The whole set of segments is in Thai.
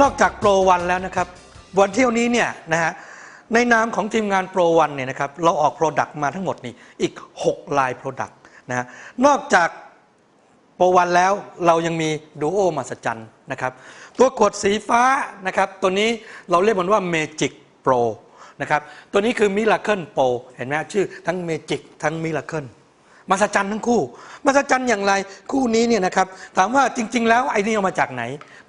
นอกจากโปรวันแล้วนะครับ วันเที่ยวนี้เนี่ยนะฮะในนามของทีมงานโปรวันเนี่ยนะครับเราออกโปรดักต์มาทั้งหมดนี่อีก 6 ลายโปรดักต์นะฮะนอกจากโปรวันแล้วเรายังมีดูโอมาสจันนะครับ ตัวกดสีฟ้านะครับ ตัวนี้เราเรียกมันว่า Magic Pro นะครับ ตัวนี้คือ Miracle Pro เห็นไหมชื่อทั้ง Magic ทั้ง Miracle มหัศจรรย์ทั้งคู่มหัศจรรย์อย่างไรคู่นี้เนี่ยนะครับถามว่าจริง ๆ แล้วไอ้นี่เอามาจากไหน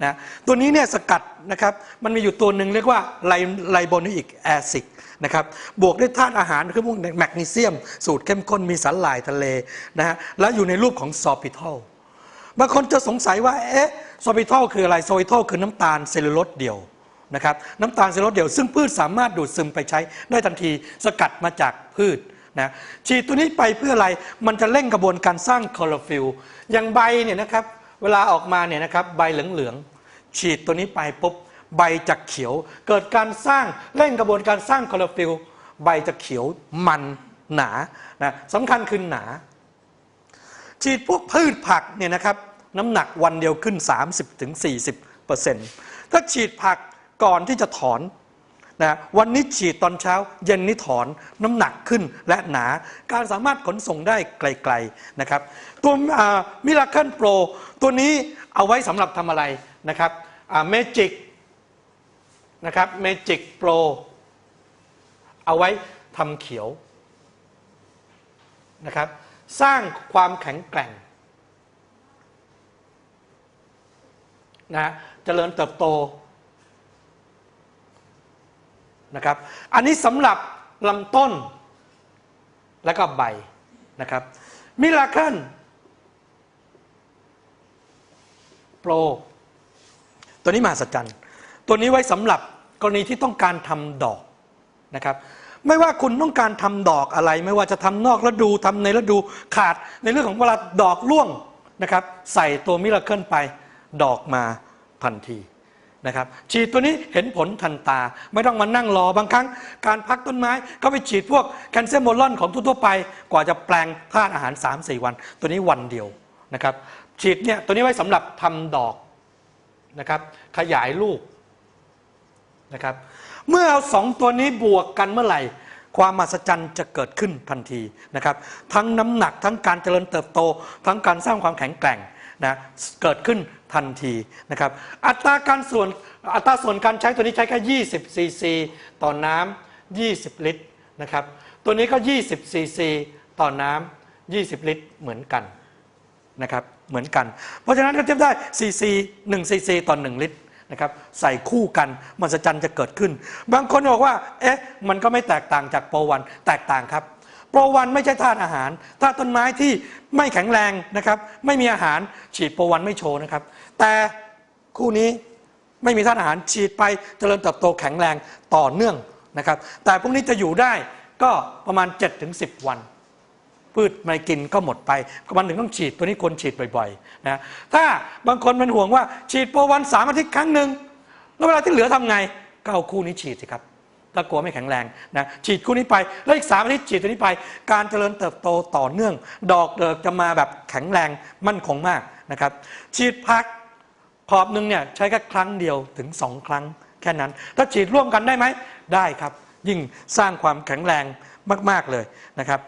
นะตัวนี้เนี่ยสกัดนะครับมันมีอยู่ตัวหนึ่งเรียกว่าไลไลโบนิอิกแอซิดนะครับบวกด้วยธาตุอาหารคือพวกแมกนีเซียม สูตรเข้มข้นมีสารหร่ายทะเลนะฮะแล้วอยู่ในรูปของซอปิทอลบางคนจะสงสัยว่าเอ๊ะซอปิทอลคืออะไรซอปิทอลคือน้ำตาลเซลลูโลสเดี่ยวนะครับน้ำตาลเซลลูโลสเดี่ยวซึ่งพืชสามารถดูดซึมไปใช้ได้ทันทีสกัดมาจากพืช นะฉีดตัวนี้ไปเพื่ออะไรมันจะเร่งกระบวนการสร้างคลอโรฟิลล์อย่างใบเนี่ยนะครับเวลาออกมาเนี่ยนะครับใบเหลืองๆฉีดตัวนี้ไปปุ๊บใบจะเขียว เกิดการสร้างเร่งกระบวนการสร้างคลอโรฟิลล์ใบจะเขียวมันหนานะสำคัญคือหนา ฉีดพวกพืชผักเนี่ยนะครับน้ำหนักวันเดียวขึ้น 30-40%ถ้าฉีดผักก่อนที่จะถอน นะวันนี้ฉีดตอนเช้า เย็นนี้ถอนน้ำหนักขึ้นและหนา การสามารถขนส่งได้ไกลๆนะครับ ตัวมิราเคิลโปรตัวนี้เอาไว้สำหรับทำอะไรนะครับเมจิกนะครับเมจิกโปรเอาไว้ทำเขียวนะครับสร้างความแข็งแกร่งนะเจริญเติบโต นะครับ อันนี้สำหรับลำต้น และก็ใบนะครับมิราเคิลโปรตัวนี้มหัศจรรย์ ตัวนี้ไว้สำหรับกรณีที่ต้องการทำดอกนะครับไม่ว่าคุณต้องการทำดอกอะไร ไม่ว่าจะทำนอกฤดูทำในฤดูขาดในเรื่องของเวลาดอกร่วงนะครับ ใส่ตัวมิราเคิลไป ดอกมาทันที นะครับฉีดตัวนี้เห็นผลทันตา ไม่ต้องมานั่งรอบางครั้ง การพักต้นไม้ก็ไปฉีดพวกแคลเซมโมลอนของทั่วไป กว่าจะแปลงธาตุอาหาร 3-4 วัน ตัวนี้วันเดียวนะครับฉีดเนี่ยตัวนี้ไว้สำหรับทำดอกนะครับขยายลูกนะครับเมื่อเอาสองตัวนี้บวกกันเมื่อไหร่ ความมหัศจรรย์จะเกิดขึ้นทันทีนะครับทั้งน้ำหนักทั้งการเจริญเติบโต ทั้งการสร้างความแข็งแกร่ง นะเกิดขึ้นทันทีนะครับอัตราการส่วนอัตราส่วนการใช้ตัวนี้ใช้แค่ 20ซีซีต่อน้ำ20 ลิตรนะครับตัวนี้ก็ 20ซีซีต่อน้ำ20 ลิตรเหมือนกันนะครับเหมือนกัน เพราะฉะนั้นก็เทียบได้ซีซี1ซีซีต่อ 1 ลิตรนะครับใส่คู่กันมหัศจรรย์จะเกิดขึ้น บางคนบอกว่าเอ๊ะมันก็ไม่แตกต่างจากโปรวันแตกต่างครับโปรวันไม่ใช่ธาตุอาหารธาตุต้นไม้ที่ ไม่แข็งแรงนะครับ ไม่มีอาหารฉีดโปรวันไม่โชว์นะครับ แต่คู่นี้ไม่มีธาตุอาหารฉีดไปเจริญเติบโตแข็งแรงต่อเนื่องนะครับ แต่พวกนี้จะอยู่ได้ก็ประมาณ 7-10 วันพืชไม่กินก็หมดไปมันถึงต้องฉีดตัวนี้ควรฉีดบ่อยๆนะถ้าบางคนมันห่วงว่าฉีดโปรวันสามอาทิตย์ครั้งหนึ่งแล้วเวลาที่เหลือทำไงก็เอาคู่นี้ฉีดสิครับ แล้วกลัวไม่แข็งแรงนะฉีดคู่นี้ไป แล้วอีกสามอาทิตย์ฉีดตัวนี้ไป การเจริญเติบโตต่อเนื่อง ดอกเดิกจะมาแบบแข็งแรงมั่นคงมากนะครับ ฉีดพักขอบหนึ่งเนี่ยใช้แค่ครั้งเดียวถึงสองครั้งแค่นั้น ถ้าฉีดร่วมกันได้ไหมได้ครับ ยิ่งสร้างความแข็งแรงมาก ๆ เลยนะครับ